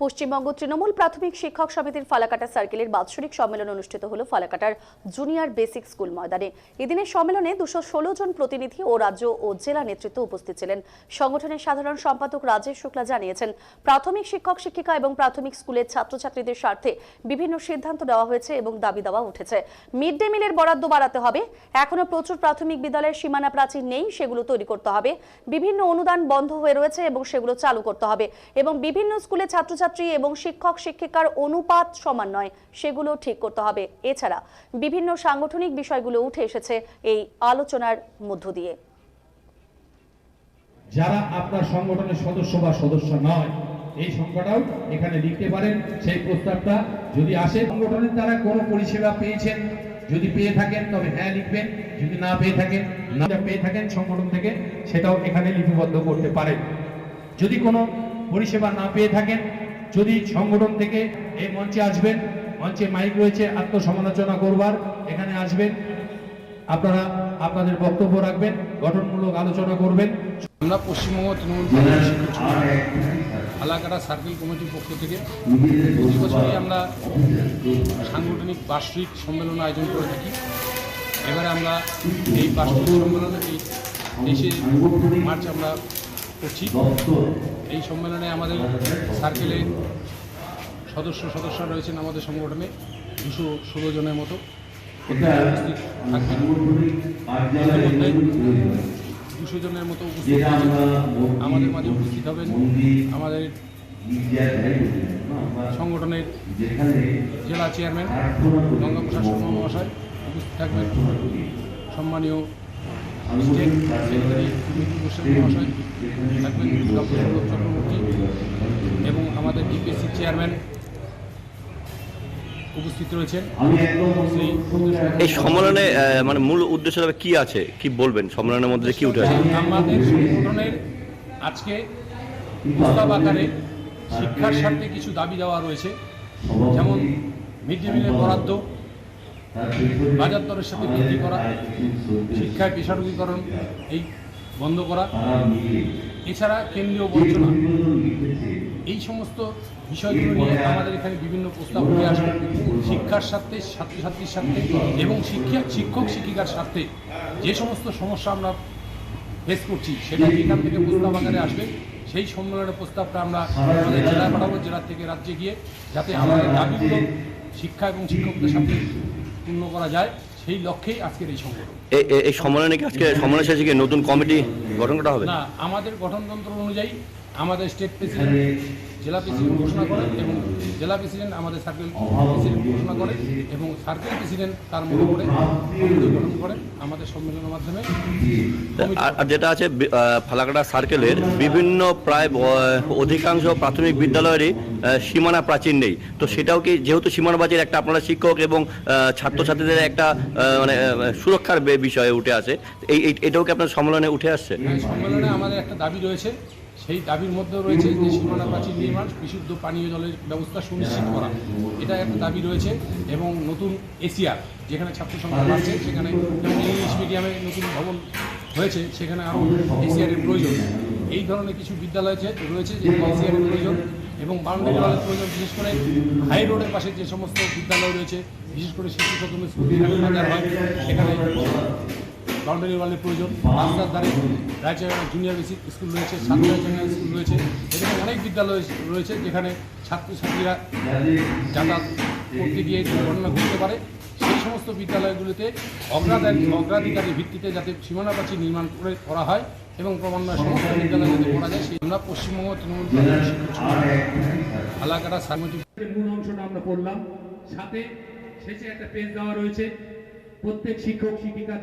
পশ্চিমবঙ্গ তৃণমূল প্রাথমিক শিক্ষক সমিতির ফালাকাটা সার্কেলের বাৎসরিক সম্মেলন অনুষ্ঠিত হল ফালাকাটার জুনিয়র বেসিক স্কুল ময়দানে। এদিনের সম্মেলনে দুশো ষোলো জন প্রতিনিধি ও রাজ্য ও জেলা নেতৃত্ব উপস্থিত ছিলেন। সংগঠনের সাধারণ সম্পাদক রাজেশ শুক্লা জানিয়েছেন, প্রাথমিক শিক্ষক, শিক্ষিকা এবং প্রাথমিক স্কুলের ছাত্রছাত্রীদের স্বার্থে বিভিন্ন সিদ্ধান্ত নেওয়া হয়েছে এবং দাবি দেওয়া উঠেছে। মিড ডে মিলের বরাদ্দ বাড়াতে হবে। এখনও প্রচুর প্রাথমিক বিদ্যালয়ের সীমানা প্রাচীর নেই, সেগুলো তৈরি করতে হবে। বিভিন্ন অনুদান বন্ধ হয়ে রয়েছে এবং সেগুলো চালু করতে হবে এবং বিভিন্ন স্কুলে ছাত্রছাত্রী এবং শিক্ষক, শিক্ষিকার অনুপাত সমান নয়, সেগুলো ঠিক করতে হবে। এছাড়া বিভিন্ন সাংগঠনিক বিষয়গুলো উঠে এসেছে এই আলোচনার মধ্য দিয়ে। যারা আপনার সংগঠনের সদস্য বা সদস্য নয়, এই সংখ্যাটাও এখানে লিখতে পারেন। সেই প্রস্তাবটা যদি আসে, সংগঠনের দ্বারা কোনো পরিষেবা পেয়েছেন, যদি পেয়ে থাকেন, তবে হ্যাঁ লিখবেন। যদি না পেয়ে থাকেন, না পেয়ে থাকেন সংগঠন থেকে, সেটাও এখানে লিপিবদ্ধ করতে পারেন। যদি কোনো পরিষেবা না পেয়ে থাকেন যদি সংগঠন থেকে এই মঞ্চে আসবেন মঞ্চে মাইক রয়েছে আত্মসমালোচনা করবার এখানে আসবেন। আপনারা আপনাদের বক্তব্য রাখবেন গঠনমূলক আলোচনা করবেন। আমরা পশ্চিমবঙ্গ তৃণমূল আলাকাটা সার্কেল কমিটির পক্ষ থেকে প্রতি বছরই আমরা সাংগঠনিক বার্ষিক সম্মেলন আয়োজন করে থাকি। এবারে আমরা এই বার্ষিক সম্মেলনে এই তেইশে মার্চ আমরা করছি। এই সম্মেলনে আমাদের সার্কেলে সদস্য সদস্য রয়েছেন আমাদের সংগঠনে। দুশো ষোলো জনের মতো দুশো জনের মতো আমাদের মাঝে উপস্থিত হবেন। আমাদের সংগঠনের জেলা চেয়ারম্যান গঙ্গাপ্রসাদ শর্মা মহাশয় উপস্থিত থাকবেন। সম্মানীয় সেক্রেটারি মিত্র মহাশয় থাকবেন ডক্টর চক্রবর্তী এবং আমাদের ডিপিএসসি চেয়ারম্যান উপস্থিত রয়েছেন। এই সম্মেলনে মানে মূল উদ্দেশ্য কি আছে? কি বলবেন? সম্মেলনের মধ্যে কি উঠে আসে আমাদের সংগঠনের আজকে প্রস্তাব আকারে শিক্ষার স্বার্থে কিছু দাবি দেওয়া রয়েছে। যেমন মিড ডে মিলের বরাদ্দ বাজার দরের সাথে বৃদ্ধি করা শিক্ষায় পেশারোগীকরণ এই বন্ধ করা। এছাড়া কেন্দ্রীয় বঞ্চনা। এই সমস্ত বিষয়গুলো নিয়ে আমাদের এখানে বিভিন্ন প্রস্তাব উঠে আসবে শিক্ষার স্বার্থে ছাত্রছাত্রীর স্বার্থে এবং শিক্ষা শিক্ষক শিক্ষিকার স্বার্থে যে সমস্ত সমস্যা আমরা ফেস করছি সেটা এখান থেকে প্রস্তাব আকারে আসবে সেই সম্মেলনের প্রস্তাবটা আমরা আমাদের জেলায় পাঠাবো জেলার থেকে রাজ্যে গিয়ে যাতে আমাদের দাবিগুলো শিক্ষা এবং শিক্ষকদের সাথে পূর্ণ করা যায়। সেই লক্ষ্যেই আজকের এই সম্মেলন এই- সম্মেলনে কি আজকে সম্মেলন শেষে কি নতুন কমিটি গঠন করা হবে? না আমাদের গঠনতন্ত্র অনুযায়ী আমাদের স্টেট প্রেসিডেন্ট জেলা প্রেসিডেন্ট ঘোষণা করেন এবং জেলা প্রেসিডেন্ট আমাদের সার্কেল প্রেসিডেন্ট ঘোষণা করেন এবং সার্কেল প্রেসিডেন্ট তার মতো করে কমিটি গঠন করেন আমাদের সম্মেলনের মাধ্যমে। যেটা আছে ফালাকাটা সার্কেলের বিভিন্ন প্রায় অধিকাংশ প্রাথমিক বিদ্যালয়েরই সীমানা প্রাচীর নেই। তো সেটাও কি যেহেতু সীমানা প্রাচীর একটা আপনারা শিক্ষক এবং ছাত্রছাত্রীদের একটা মানে সুরক্ষার বিষয়ে উঠে আসে এই এই- এটাও কি আপনার সম্মেলনে উঠে আসছে? সম্মেলনে আমাদের একটা দাবি রয়েছে সেই দাবির মধ্যে রয়েছে যে সীমানা প্রাচীর নির্মাণ, বিশুদ্ধ পানীয় জলের ব্যবস্থা সুনিশ্চিত করা। এটা একটা দাবি রয়েছে এবং নতুন এশিয়ার যেখানে ছাত্র সংখ্যা বাড়ছে, সেখানে ইংলিশ মিডিয়ামে নতুন ভবন হয়েছে, সেখানে আরও এশিয়ারের প্রয়োজন। এই ধরনের কিছু বিদ্যালয় রয়েছে যে এশিয়ারের প্রয়োজন এবং বাউন্ডারি ওয়ালের প্রয়োজন, বিশেষ করে হাই রোডের পাশে যে সমস্ত বিদ্যালয় রয়েছে, বিশেষ করে শিশু স্কুল যেখানে হয়, সেখানে বাউন্ডারি ওয়ালের প্রয়োজন, রাস্তার ধারে রায়চা জুনিয়র বেসিক স্কুল রয়েছে সাতরা জুনিয়র স্কুল রয়েছে। এখানে অনেক বিদ্যালয় রয়েছে যেখানে ছাত্রছাত্রীরা যাতায়াত করতে গিয়ে দুর্ঘটনা ঘটতে পারে। সেই সমস্ত বিদ্যালয়গুলিতে অগ্রাধার অগ্রাধিকারের ভিত্তিতে যাতে সীমানা প্রাচীর নির্মাণ করে, করা হয় এবং ক্রমান্বয়ে সমস্ত বিদ্যালয় যাতে করা যায়, সেই আমরা পশ্চিমবঙ্গ তৃণমূল আলাকাটা সাংগঠনিক মূল অংশটা আমরা পড়লাম। সাথে শেষে একটা পেজ দেওয়া রয়েছে। প্রত্যেক শিক্ষক, শিক্ষিকা